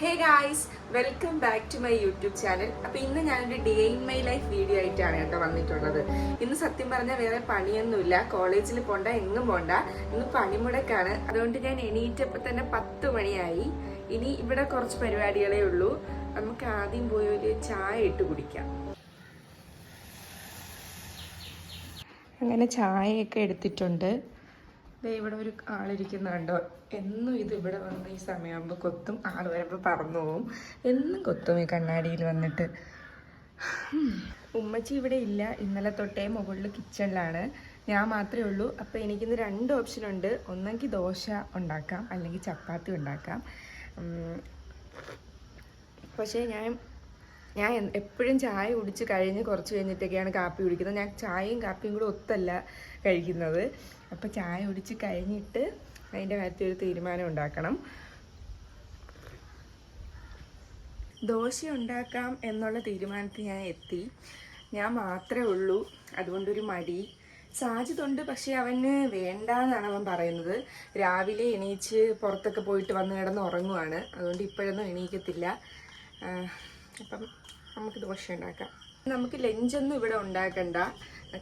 Hey guys welcome back to my YouTube channel അപ്പൊ ഇന്ന് ഞാനൊരു day in my life video ആയിട്ടാണ് കേട്ടോ വന്നിട്ടുള്ളത്. ഇന്ന് സത്യം പറഞ്ഞാൽ വേറെ പണിയൊന്നുമില്ല. കോളേജിൽ പോണ്ട എങ്ങും പോണ്ട. ഇന്ന് പണിമുടക്കാണ്. അതുകൊണ്ട് ഞാൻ എണീറ്റപ്പോ തന്നെ പത്ത് മണിയായി. ഇനി ഇവിടെ കുറച്ച് പരിപാടികളേ ഉള്ളൂ. നമുക്ക് ആദ്യം പോയി ഒരു ചായ ഇട്ട് കുടിക്കാം. അങ്ങനെ ചായയൊക്കെ എടുത്തിട്ടുണ്ട്. ഇവിടെ ഒരു ആളിരിക്കുന്നുണ്ടോ എന്നും ഇത് ഇവിടെ വന്ന് ഈ സമയമാകുമ്പോൾ കൊത്തും ആൾ വരുമ്പോൾ പറന്നു പോവും. എന്നും കൊത്തും ഈ കണ്ണാടിയിൽ വന്നിട്ട്. ഉമ്മച്ചി ഇവിടെ ഇല്ല. ഇന്നലെ തൊട്ടേ മുകളിൽ കിച്ചണിലാണ്. ഞാൻ മാത്രമേ ഉള്ളൂ. അപ്പോൾ എനിക്കിന്ന് രണ്ട് ഓപ്ഷൻ ഉണ്ട്. ഒന്നെങ്കിൽ ദോശ ഉണ്ടാക്കാം. അല്ലെങ്കിൽ ചപ്പാത്തി ഉണ്ടാക്കാം. പക്ഷേ ഞാൻ ഞാൻ എപ്പോഴും ചായ കുടിച്ച് കഴിഞ്ഞ് കുറച്ച് കഴിഞ്ഞിട്ടൊക്കെയാണ് കാപ്പി കുടിക്കുന്നത്. ഞാൻ ചായയും കാപ്പിയും കൂടെ ഒത്തല്ല കഴിക്കുന്നത്. അപ്പോൾ ചായ കുടിച്ച് കഴിഞ്ഞിട്ട് അതിന്റെ കാര്യത്തിൽ ഒരു തീരുമാനം ഉണ്ടാക്കണം. ദോശ ഉണ്ടാക്കാം എന്നുള്ള തീരുമാനത്തിൽ ഞാൻ എത്തി. ഞാൻ മാത്രമേ ഉള്ളൂ. അതുകൊണ്ടൊരു മടി. സാജിതുണ്ട് പക്ഷേ അവന് വേണ്ടാന്നാണ് അവൻ പറയുന്നത്. രാവിലെ എണീച്ച് പുറത്തൊക്കെ പോയിട്ട് വന്ന് കിടന്ന് ഉറങ്ങുവാണ്. അതുകൊണ്ട് ഇപ്പോഴൊന്നും എണീക്കത്തില്ല. അപ്പം നമുക്ക് ദോശ ഉണ്ടാക്കാം. നമുക്ക് ലഞ്ചൊന്നും ഇവിടെ ഉണ്ടാക്കണ്ട.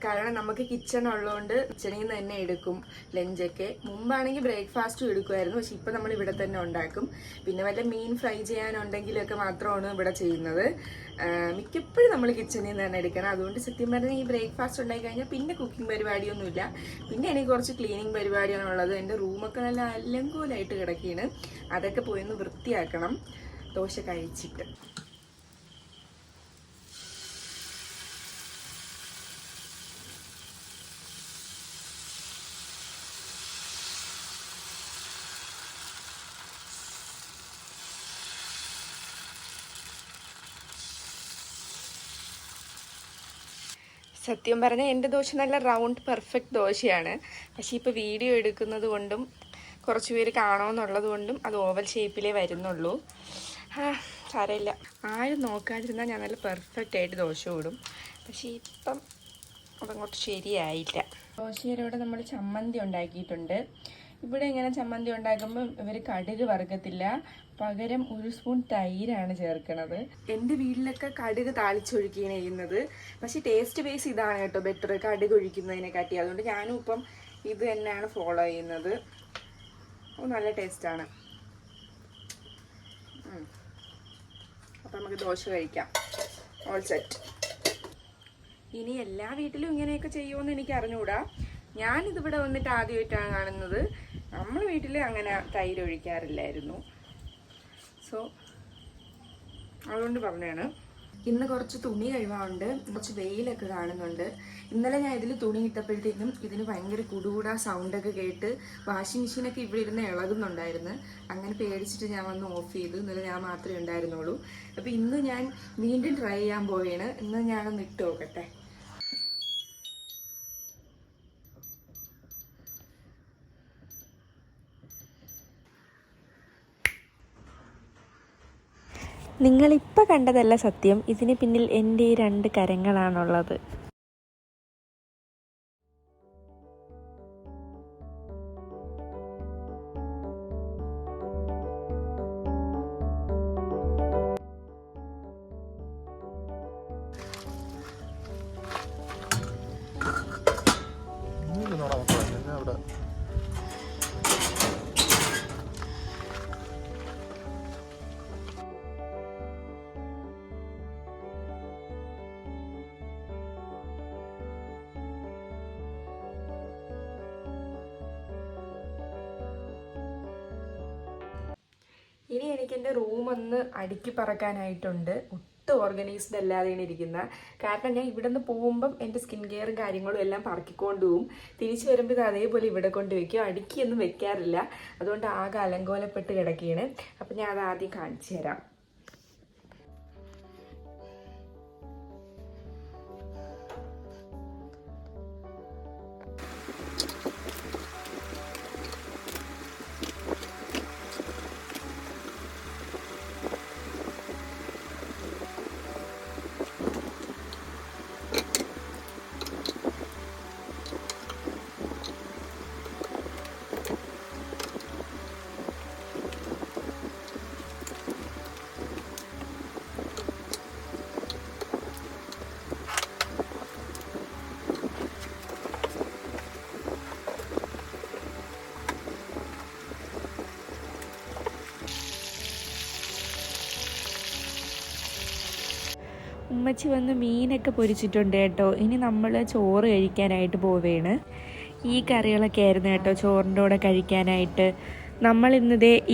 കാരണം നമുക്ക് കിച്ചൺ ഉള്ളതുകൊണ്ട് കിച്ചണിൽ നിന്ന് തന്നെ എടുക്കും ലഞ്ചൊക്കെ മുമ്പാണെങ്കിൽ ബ്രേക്ക്ഫാസ്റ്റും എടുക്കുമായിരുന്നു പക്ഷെ ഇപ്പം നമ്മൾ ഇവിടെ തന്നെ ഉണ്ടാക്കും. പിന്നെ വല്ല മീൻ ഫ്രൈ ചെയ്യാനുണ്ടെങ്കിലൊക്കെ മാത്രമാണ് ഇവിടെ ചെയ്യുന്നത്. മിക്കപ്പോഴും നമ്മൾ കിച്ചണിൽ നിന്ന് തന്നെ എടുക്കണം. അതുകൊണ്ട് സത്യം പറഞ്ഞാൽ ഈ ബ്രേക്ക്ഫാസ്റ്റ് ഉണ്ടായി കഴിഞ്ഞാൽ പിന്നെ കുക്കിംഗ് പരിപാടിയൊന്നുമില്ല. പിന്നെ എനിക്ക് കുറച്ച് ക്ലീനിങ് പരിപാടിയാണുള്ളത് എന്റെ റൂമൊക്കെ നല്ല അലങ്കോലായിട്ട് കിടക്കുകയാണ് അതൊക്കെ പോയി ഒന്ന് വൃത്തിയാക്കണം. ദോശ കഴിച്ചിട്ട്. സത്യം പറഞ്ഞാൽ എന്റെ ദോശ നല്ല റൗണ്ട് പെർഫെക്റ്റ് ദോശയാണ്. പക്ഷേ ഇപ്പോൾ വീഡിയോ എടുക്കുന്നത് കൊണ്ടും കുറച്ച് പേര് കാണുമെന്നുള്ളത് കൊണ്ടും അത് ഓവൽ ഷേപ്പിലേ വരുന്നുള്ളൂ. സാരമില്ല. ആരും നോക്കാതിരുന്നാൽ ഞാൻ നല്ല പെർഫെക്റ്റ് ആയിട്ട് ദോശ ഓടും പക്ഷേ ഇപ്പം അതങ്ങോട്ട് ശരിയായില്ല. ദോശയിലൂടെ നമ്മൾ ചമ്മന്തി ഉണ്ടാക്കിയിട്ടുണ്ട്. ഇവിടെ ഇങ്ങനെ ചമ്മന്തി ഉണ്ടാക്കുമ്പോൾ ഇവർ കടുക് വറുക്കത്തില്ല. പകരം ഒരു സ്പൂൺ തൈരാണ് ചേർക്കുന്നത് എന്റെ വീട്ടിലൊക്കെ കടുക് താളിച്ചൊഴിക്കുകയാണ് ചെയ്യുന്നത്. പക്ഷേ ടേസ്റ്റ് ബേസ് ഇതാണ് കേട്ടോ ബെറ്റർ കടുക് ഒഴിക്കുന്നതിനെക്കാട്ടി. അതുകൊണ്ട് ഞാനും ഇപ്പം ഇത് തന്നെയാണ് ഫോളോ ചെയ്യുന്നത്. നല്ല ടേസ്റ്റാണ് അപ്പം നമുക്ക് ദോശ കഴിക്കാം. ഓൾ സെറ്റ് ഇനി എല്ലാ വീട്ടിലും ഇങ്ങനെയൊക്കെ ചെയ്യുമെന്ന് എനിക്ക് അറിഞ്ഞുകൂടാ ഞാനിതിവിടെ വന്നിട്ട് ആദ്യമായിട്ടാണ് കാണുന്നത്. നമ്മൾ വീട്ടിൽ അങ്ങനെ തൈര് ഒഴിക്കാറില്ലായിരുന്നു സോ അതുകൊണ്ട് പറഞ്ഞാണ് ഇന്ന് കുറച്ച് തുണി കഴിവാറുണ്ട് കുറച്ച് വെയിലൊക്കെ കാണുന്നുണ്ട്. ഇന്നലെ ഞാൻ ഇതിൽ തുണി ഇട്ടപ്പോഴത്തേക്കും ഇതിന് ഭയങ്കര കുടുകൂടാ സൗണ്ടൊക്കെ കേട്ട് വാഷിംഗ് മെഷീനൊക്കെ ഇവിടെ ഇരുന്ന് ഇളകുന്നുണ്ടായിരുന്നു. അങ്ങനെ പേടിച്ചിട്ട് ഞാൻ വന്ന് ഓഫ് ചെയ്തു. ഇന്നലെ ഞാൻ മാത്രമേ ഉണ്ടായിരുന്നുള്ളൂ. അപ്പോൾ ഇന്ന് ഞാൻ വീണ്ടും ട്രൈ ചെയ്യാൻ പോവുകയാണ്. ഇന്ന് ഞാനൊന്ന് ഇട്ട് നോക്കട്ടെ. നിങ്ങളിപ്പോൾ കണ്ടതല്ല സത്യം. ഇതിന് പിന്നിൽ എന്റെ ഈ രണ്ട് കരങ്ങളാണുള്ളത്. ഇനി എനിക്ക് എന്റെ റൂമൊന്ന് അടുക്കി പറക്കാനായിട്ടുണ്ട്. ഒട്ടും ഓർഗനൈസ്ഡ് അല്ലാതെയാണ് ഇരിക്കുന്ന. കാരണം ഞാൻ ഇവിടെ നിന്ന് പോകുമ്പം എന്റെ സ്കിൻ കെയറും കാര്യങ്ങളും എല്ലാം പറക്കിക്കൊണ്ട് പോവും. തിരിച്ചു വരുമ്പോൾ ഇത് അതേപോലെ ഇവിടെ കൊണ്ട് വെക്കും. അടുക്കിയൊന്നും വെക്കാറില്ല. അതുകൊണ്ട് ആകെ അലങ്കോലപ്പെട്ട് കിടക്കുകയാണ് അപ്പം ഞാൻ അത് ആദ്യം കാണിച്ചു തരാം. ഉമ്മച്ചി വന്ന് മീനൊക്കെ പൊരിച്ചിട്ടുണ്ട് കേട്ടോ. ഇനി നമ്മൾ ചോറ് കഴിക്കാനായിട്ട് പോവുകയാണ് ഈ കറികളൊക്കെ ആയിരുന്നു കേട്ടോ ചോറിന്റെ കൂടെ കഴിക്കാനായിട്ട്. നമ്മൾ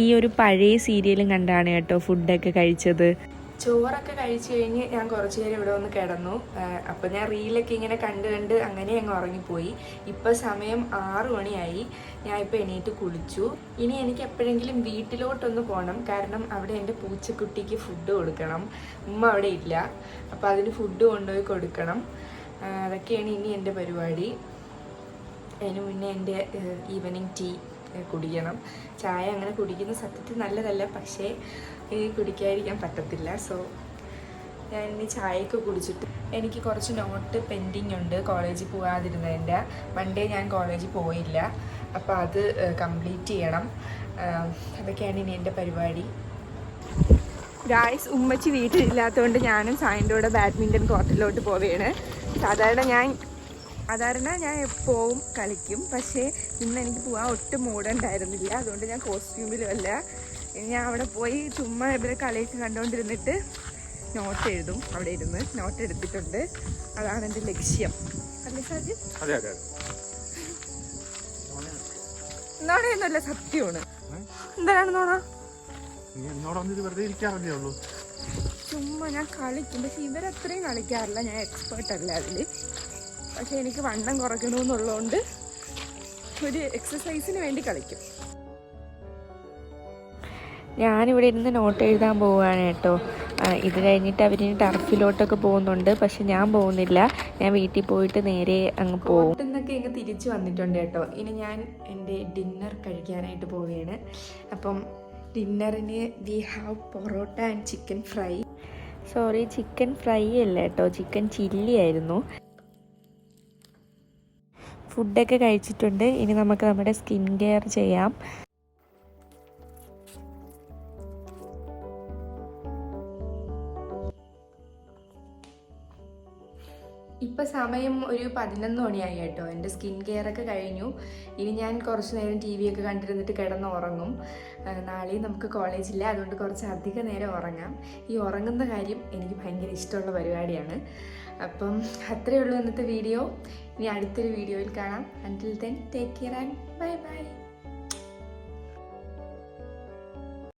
ഈ ഒരു പഴയ സീരിയലും കണ്ടാണ് കേട്ടോ ഫുഡൊക്കെ കഴിച്ചത്. ചോറൊക്കെ കഴിച്ചു കഴിഞ്ഞ് ഞാൻ കുറച്ചു നേരം ഇവിടെ വന്ന് കിടന്നു. അപ്പോൾ ഞാൻ റീലൊക്കെ ഇങ്ങനെ കണ്ട് കണ്ട് അങ്ങനെ അങ്ങ് ഉറങ്ങിപ്പോയി. ഇപ്പോൾ സമയം ആറു മണിയായി. ഞാൻ ഇപ്പോൾ എണീറ്റ് കുളിച്ചു. ഇനി എനിക്ക് എപ്പോഴെങ്കിലും വീട്ടിലോട്ടൊന്ന് പോകണം കാരണം അവിടെ എന്റെ പൂച്ചക്കുട്ടിക്ക് ഫുഡ് കൊടുക്കണം. ഉമ്മ അവിടെ ഇല്ല. അപ്പോൾ അതിന് ഫുഡ് കൊണ്ടുപോയി കൊടുക്കണം. അതൊക്കെയാണ് ഇനി എന്റെ പരിപാടി. അതിന് മുന്നേ എന്റെ ഈവനിങ് ടീ കുടിക്കണം. ചായ അങ്ങനെ കുടിക്കുന്ന സത്യത്തിൽ നല്ലതല്ല. പക്ഷേ കുടിക്കാതിരിക്കാൻ പറ്റത്തില്ല. സോ ഞാൻ ഇനി ചായയൊക്കെ കുടിച്ചിട്ട് എനിക്ക് കുറച്ച് നോട്ട് പെൻഡിങ് ഉണ്ട് കോളേജിൽ പോകാതിരുന്നതിന്റെ. മൺഡേ ഞാൻ കോളേജിൽ പോയില്ല. അപ്പോൾ അത് കംപ്ലീറ്റ് ചെയ്യണം. അതൊക്കെയാണ് ഇനി എന്റെ പരിപാടി. ഗായ്സ് ഉമ്മച്ചി വീട്ടിലില്ലാത്തതുകൊണ്ട് ഞാനും സായന്റെ കൂടെ ബാഡ്മിന്റൺ കോർട്ടിലോട്ട് പോവുകയാണ്. സാധാരണ ഞാൻ സാധാരണ ഞാൻ എപ്പോഴും കളിക്കും. പക്ഷേ ഇന്ന് എനിക്ക് പോകാൻ ഒട്ടും മൂടുണ്ടായിരുന്നില്ല അതുകൊണ്ട് ഞാൻ കോസ്റ്റ്യൂമിലും അല്ല. ഇനി ഞാൻ അവിടെ പോയി ചുമ്മാ ഇവരെ കളിയൊക്കെ കണ്ടുകൊണ്ടിരുന്നിട്ട് നോട്ട് എഴുതും. അവിടെ ഇരുന്ന് നോട്ട് എടുത്തിട്ടുണ്ട്. അതാണ് എന്റെ ലക്ഷ്യം. അല്ലേ സാജ് നോണയൊന്നുമല്ല സത്യമാണ്. എന്താണ് നോണ? ചുമ്മാ ഞാൻ കളിക്കും. പക്ഷെ ഇവരത്രയും കളിക്കാറില്ല. ഞാൻ എക്സ്പേർട്ട് അല്ല അതിൽ പക്ഷെ എനിക്ക് വണ്ണം കുറയ്ക്കണമെന്നുള്ളതുകൊണ്ട് ഒരു എക്സസൈസിന് വേണ്ടി കളിക്കും. ഞാനിവിടെ ഇരുന്ന് നോട്ട് എഴുതാൻ പോവുകയാണ് കേട്ടോ. ഇത് കഴിഞ്ഞിട്ട് അവരിനി ടർഫിലോട്ടൊക്കെ പോകുന്നുണ്ട്. പക്ഷെ ഞാൻ പോകുന്നില്ല. ഞാൻ വീട്ടിൽ പോയിട്ട് നേരെ അങ്ങ് പോകും. എന്നൊക്കെ ഇങ്ങ് തിരിച്ചു വന്നിട്ടുണ്ട് കേട്ടോ. ഇനി ഞാൻ എന്റെ ഡിന്നർ കഴിക്കാനായിട്ട് പോവുകയാണ്. അപ്പം ഡിന്നറിന് we have porotta and chicken fry sorry chicken fry അല്ല കേട്ടോ. ചിക്കൻ ചില്ലി ആയിരുന്നു. ഫുഡൊക്കെ കഴിച്ചിട്ടുണ്ട്. ഇനി നമുക്ക് നമ്മുടെ സ്കിൻ കെയർ ചെയ്യാം. ഇപ്പൊ സമയം ഒരു പതിനൊന്ന് മണിയായി കേട്ടോ. എന്റെ സ്കിൻ കെയർ ഒക്കെ കഴിഞ്ഞു. ഇനി ഞാൻ കുറച്ച് നേരം ടി വി ഒക്കെ കണ്ടിരുന്നിട്ട് കിടന്ന് ഉറങ്ങും നാളെയും നമുക്ക് കോളേജില്ല അതുകൊണ്ട് കുറച്ച് അധിക നേരം ഉറങ്ങാം. ഈ ഉറങ്ങുന്ന കാര്യം എനിക്ക് ഭയങ്കര ഇഷ്ടമുള്ള പരിപാടിയാണ്. അപ്പം അത്രയേ ഉള്ളൂ ഇന്നത്തെ വീഡിയോ. ഇനി അടുത്തൊരു വീഡിയോയിൽ കാണാം. Until then take care and bye bye